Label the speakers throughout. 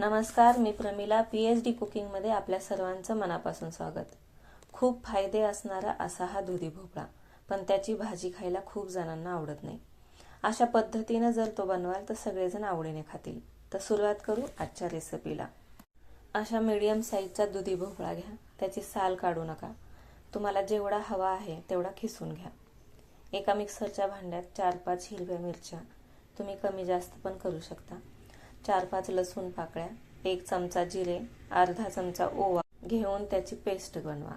Speaker 1: नमस्कार मी Pramila P H D कुकिंगमध्ये आपल्या सर्वांचं मनापासून स्वागत. खूप फायदे असणारा असा हा दुधी भोपळा पण त्याची भाजी खायला खूप जणांना आवडत नाही. अशा पद्धतीनं जर तो बनवाल तर सगळेजण आवडीने खातील. तर सुरुवात करू आजच्या रेसिपीला अशा मीडियम साईजचा दुधी भोपळा घ्या. त्याची साल काढू नका. तुम्हाला जेवढा हवा आहे तेवढा खिसून घ्या. एका मिक्सरच्या भांड्यात चार पाच हिरव्या मिरच्या. तुम्ही कमी जास्त पण करू शकता. चार पाच लसूण पाकळ्या एक चमचा जिरे अर्धा चमचा ओवा घेऊन त्याची पेस्ट बनवा.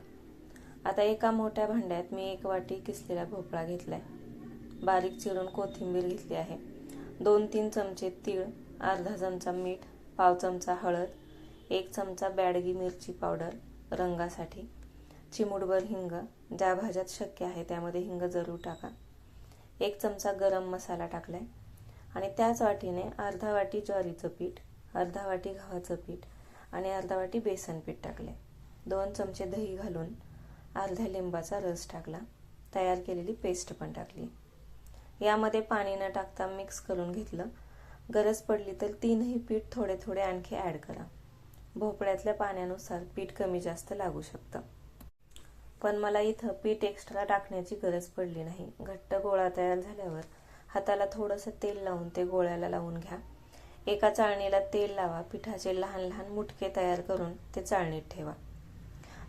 Speaker 1: आता एका मोठ्या भांड्यात मी एक वाटी किसलेला भोपळा घेतलाय. बारीक चिरून कोथिंबीर घेतली आहे. दोन तीन चमचे तीळ अर्धा चमचा मीठ पाव चमचा हळद एक चमचा बॅडगी मिरची पावडर रंगासाठी. चिमुडभर हिंग ज्या भाज्यात शक्य आहे त्यामध्ये हिंग जरूर टाका. एक चमचा गरम मसाला टाकलाय. आणि त्याच वाटीने अर्धा वाटी ज्वारीचं पीठ अर्धा वाटी गव्हाचं पीठ आणि अर्धा वाटी बेसन पीठ टाकले. दोन चमचे दही घालून अर्ध्या लिंबाचा रस टाकला. तयार केलेली पेस्ट पण टाकली. यामध्ये पाणी न टाकता मिक्स करून घेतलं. गरज पडली तर तीनही पीठ थोडे थोडे आणखी ॲड करा. भोपळ्यातल्या पाण्यानुसार पीठ कमी जास्त लागू शकतं. पण मला इथं पीठ एक्स्ट्रा टाकण्याची गरज पडली नाही. घट्ट गोळा तयार झाल्यावर हाताला थोडंसं तेल लावून ते गोळ्याला लावून घ्या. एका चाळणीला तेल लावा. पिठाचे लहान लहान मुटके तयार करून ते चाळणीत ठेवा.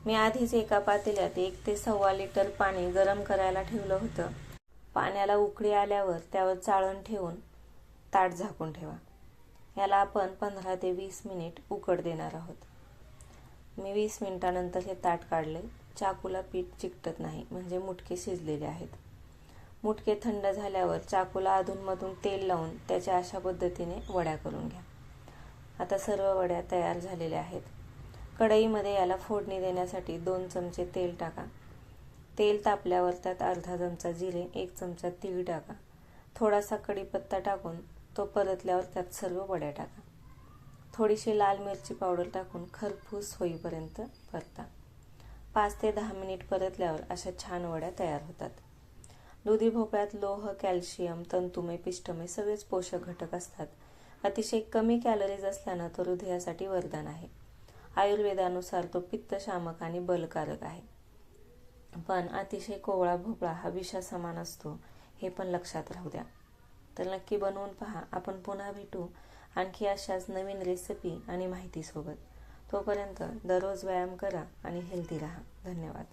Speaker 1: मी आधीच एका पातेल्यात एक ते सव्वा लिटर पाणी गरम करायला ठेवलं होतं. पाण्याला उकळी आल्यावर त्यावर चाळण ठेवून ताट झाकून ठेवा. याला आपण पंधरा ते वीस मिनिट उकड देणार आहोत. मी वीस मिनिटानंतर हे ताट काढले. चाकूला पीठ चिकटत नाही म्हणजे मुटके शिजलेले आहेत. मुटके थंड झाल्यावर चाकूला अधूनमधून तेल लावून त्याच्या अशा पद्धतीने वड्या करून घ्या. आता सर्व वड्या तयार झालेल्या आहेत. कढईमध्ये याला फोडणी देण्यासाठी दोन चमचे तेल टाका. तेल तापल्यावर त्यात अर्धा चमचा जिरे एक चमचा तीळ टाका. थोडासा कढीपत्ता टाकून तो परतल्यावर त्यात सर्व वड्या टाका. थोडीशी लाल मिरची पावडर टाकून खरपूस होईपर्यंत परता. पाच ते दहा मिनिट परतल्यावर अशा छान वड्या तयार होतात. दुधी भोपळ्यात लोह कॅल्शियम तंतुमय पिष्टमय सगळेच पोषक घटक असतात. अतिशय कमी कॅलरीज असल्यानं तो हृदयासाठी वरदान आहे. आयुर्वेदानुसार तो पित्तशामक आणि बलकारक आहे. पण अतिशय कोवळा भोपळा हा विषासमान असतो हे पण लक्षात राहू द्या. तर नक्की बनवून पहा. आपण पुन्हा भेटू आणखी अशाच नवीन रेसिपी आणि माहितीसोबत. तोपर्यंत दररोज व्यायाम करा आणि हेल्दी राहा. धन्यवाद.